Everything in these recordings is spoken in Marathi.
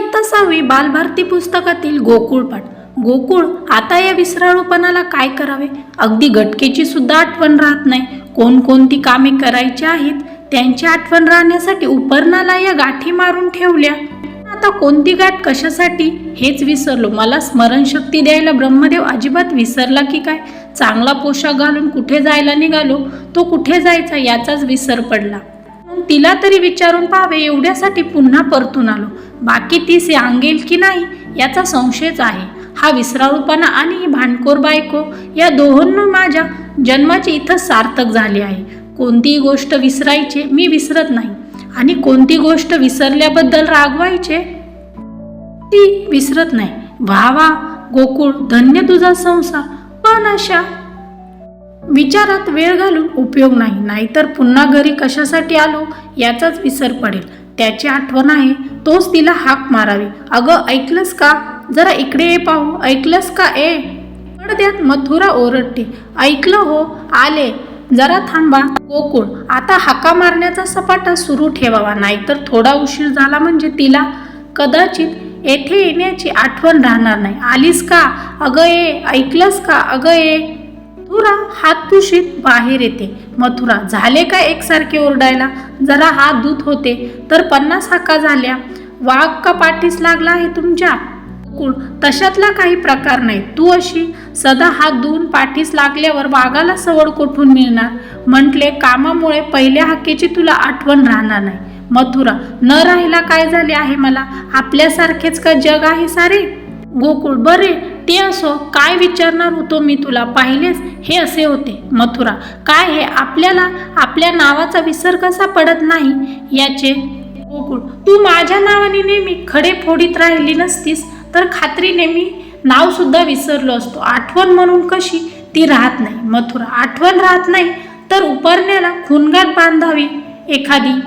इयत्ता सहावी बालभारती पुस्तकातील गोकुळपाठ गोकुळ आता या विसराळूपणाला काय करावे? अगदी गटकेची सुद्धा आठवण राहत नाही. कोणकोणती कामे करायची आहेत? त्यांची आठवण राहण्यासाठी उपरणाला या गाठी मारून ठेवल्या. आता कोणती गाठ कशासाठी? हेच विसरलो. मला स्मरणशक्ती द्यायला ब्रह्मदेव अजिबात विसरला की काय? चांगला पोशाख घालून कुठे जायला निघालो? तो कुठे जायचा याचाच विसर पडला. तिला तरी विचारून पाहावे एवढ्यासाठी पुन्हा परतून आलो. बाकी ती सांगेल की नाही याचा संशयच आहे. हा विसराळूपणा आणि ही भांडखोर बायको या दोहोंना माझ्या जन्माचे इथं सार्थक झाले आहे. कोणतीही गोष्ट विसरायचे मी विसरत नाही. आणि कोणती गोष्ट विसरल्याबद्दल रागवायचे ती विसरत नाही. वा वा गोकुळ धन्य तुझा संसार. पण अशा विचारात वेळ घालून उपयोग नाही. नाहीतर पुन्हा घरी कशासाठी आलो याचाच विसर पडेल. त्याची आठवण आहे तोच तिला हाक मारावी. अगं ऐकलंस का? जरा इकडे ये पाहू. ऐकलंस का? ए. पडद्यात मथुरा ओरडते. ऐकलं हो. आले. जरा थांबा. गोकुळ आता हाका मारण्याचा सपाटा सुरू ठेवावा. नाहीतर थोडा उशीर झाला म्हणजे तिला कदाचित येथे येण्याची आठवण राहणार नाही. आलीस का? अगं ये ऐकलंस का? अगं ये मथुरा हात पुशीत बाहेर येते. मथुरा झाले का एकसारखे ओरडायला? जरा हात दूत होते तर पन्नास हाका झाल्या. वाघ का पाठीस लागला आहे तुमच्या? कुळ तशातला काही प्रकार नाही. तू अशी? सदा हात धुवून पाठीस लागल्यावर वाघाला सवड कोठून मिळणार? म्हटले कामामुळे पहिल्या हाकेची तुला आठवण राहणार नाही. मथुरा न राहिला काय झाले आहे मला? आपल्यासारखेच का जग आहे सारे? गोकुळ बरे? ते असो काय विचारणार होतो मी तुला? पाहिलेस हे असे होते. मथुरा काय हे? आपल्याला आपल्या नावाचा विसर कसा पडत नाही? याचे गोकुळ तू माझ्या नावाने नेहमी खडे फोडीत राहिली नसतीस तर खात्रीने मी नावसुद्धा विसरलो असतो. आठवण म्हणून कशी ती राहत नाही. मथुरा आठवण राहत नाही तर उपरण्याला खुनगाट बांधावी एखादी.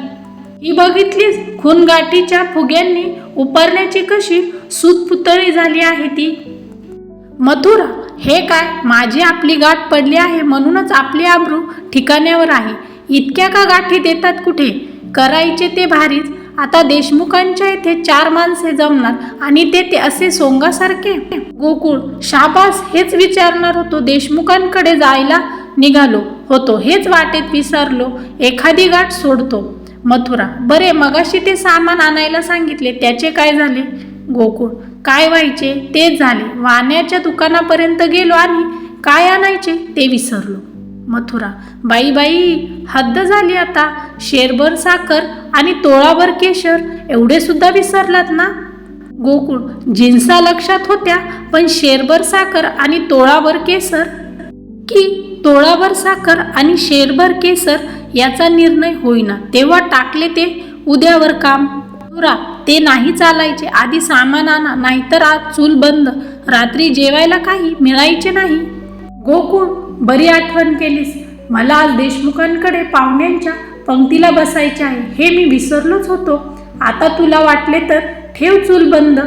ही बघितलीस? खूनगाठीच्या फुग्यांनी उपरण्याची कशी सुतपुतळी झाली आहे ती? मथुरा हे काय? माझी आपली गाठ पडली आहे म्हणूनच आपली आबरू ठिकाण्यावर आहे. इतक्या का गाठी देतात कुठे? करायचे ते भारीच. आता देशमुखांच्या येथे चार माणसे जमणार आणि ते ते असे सोंगासारखे? गोकुळ शाबास हेच विचारणार होतो. देशमुखांकडे जायला निघालो होतो हेच वाटेत विसरलो. एखादी गाठ सोडतो. मथुरा बरे मगाशी ते सामान आणायला सांगितले त्याचे काय झाले? गोकुळ काय व्हायचे? तेच झाले. वाण्याच्या दुकानापर्यंत गेलो आणि काय आणायचे? ते विसरलो. मथुरा. बाई बाई हद्द झाली आता. शेरभर साखर आणि तोळाभर केशर एवढे सुद्धा विसरलात ना? गोकुळ. जिन्सा लक्षात होत्या पण शेरभर साखर आणि तोळाभर केसर? की तोळाभर साखर आणि शेरभर केसर याचा निर्णय होईना. तेव्हा टाकले ते उद्यावर काम. मथुरा. ते नाही चालायचे. आधी सामान आणा नाहीतर आज चूल बंद. रात्री जेवायला काही मिळायचे नाही. गोकुळ बरी आठवण केलीस. मला आज देशमुखांकडे पाहुण्यांच्या पंक्तीला बसायचे आहे. हे मी विसरलोच होतो. आता तुला वाटले तर ठेव चूल बंद.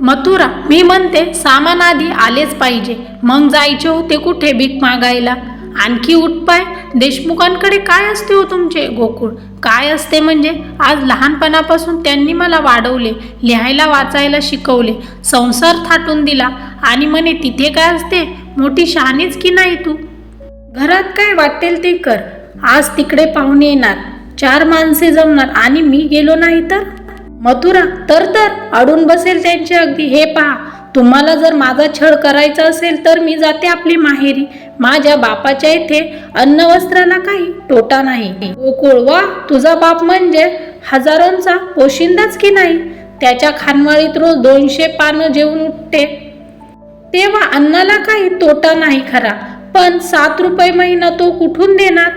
मथुरा मी म्हणते सामान आधी आलेच पाहिजे. मग जायचे होते कुठे भीक मागायला? आणखी उठपाय. देशमुखांकडे काय असते हो तुमचे? गोकुळ. काय असते म्हणजे? आज लहानपणापासून त्यांनी मला वाढवले लिहायला वाचायला शिकवले. संसार थाटून दिला. आणि म्हणे तिथे काय असते? मोठी शहाणीच की नाही तू? घरात काय वाटेल ते कर. आज तिकडे पाहुणे येणार. चार माणसे जमणार. आणि मी गेलो नाही तर? मथुरा तर तर. अडून बसेल त्यांचे अगदी. हे पहा. तुम्हाला जर माझा छळ करायचा असेल तर मी जाते आपली माहेरी. माझ्या बापाच्या इथे अन्न वस्त्राला काही तोटा नाही. गोकुळ वा तुझा बाप म्हणजे हजारोंचा पोशिंदाच की नाही? त्याच्या खानवाळीत रोज दोनशे पानं जेवून उठते. तेव्हा अन्नाला काही तोटा नाही खरा पण सात रुपये महिना तो कुठून देणार?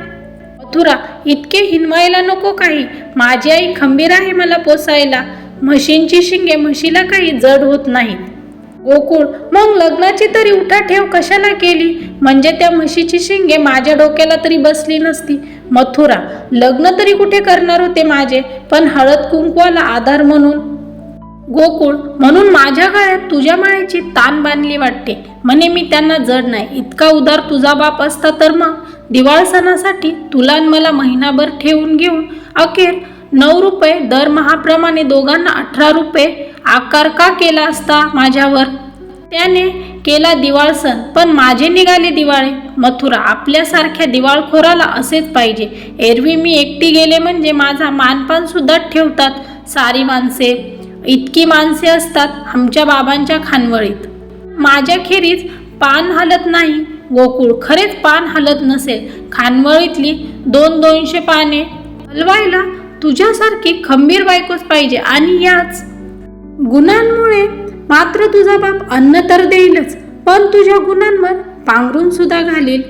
मथुरा इतके हिनवायला नको काही. माझी आई खंबीर आहे मला पोसायला. म्हशींची शिंगे म्हशीला काही जड होत नाहीत. गोकुळ. मग लग्नाची तरी उठाठेव कशाला केली? म्हणजे त्या म्हशीची शिंगे माझ्या डोक्याला तरी बसली नसती. मथुरा लग्न तरी कुठे करणार होते माझे? पण हळद कुंकवाला आधार म्हणून. गोकुळ म्हणून माझ्या गळ्यात तुझ्या माळेची तान बांधली वाटते. म्हणे मी त्यांना जड नाही. इतका उदार तुझा बाप असता तर मग? दिवाळ सणासाठी तुला मला महिनाभर ठेवून घेऊन अखेर नऊ रुपये दरमहाप्रमाणे दोघांना अठरा रुपये आकार का केला असता माझ्यावर? त्याने केला दिवाळ सण पण माझे निघाले दिवाळे. मथुरा आपल्यासारख्या दिवाळखोराला असेच पाहिजे. एरवी मी एकटी गेले म्हणजे माझा मानपान सुद्धा ठेवतात सारी माणसे. इतकी माणसे असतात आमच्या बाबांच्या खानवळीत. माझ्याखेरीज पान हलत नाही. गोकुळ खरेच पान हलत नसेल. खानवळीतली दोन दोनशे पाने हलवायला तुझ्यासारखी खंबीर बायकोच पाहिजे आणि याच. गुणांमुळे मात्र तुझा बाप अन्न तर देईलच पण तुझ्या गुणांवर पांघरून सुद्धा घालील.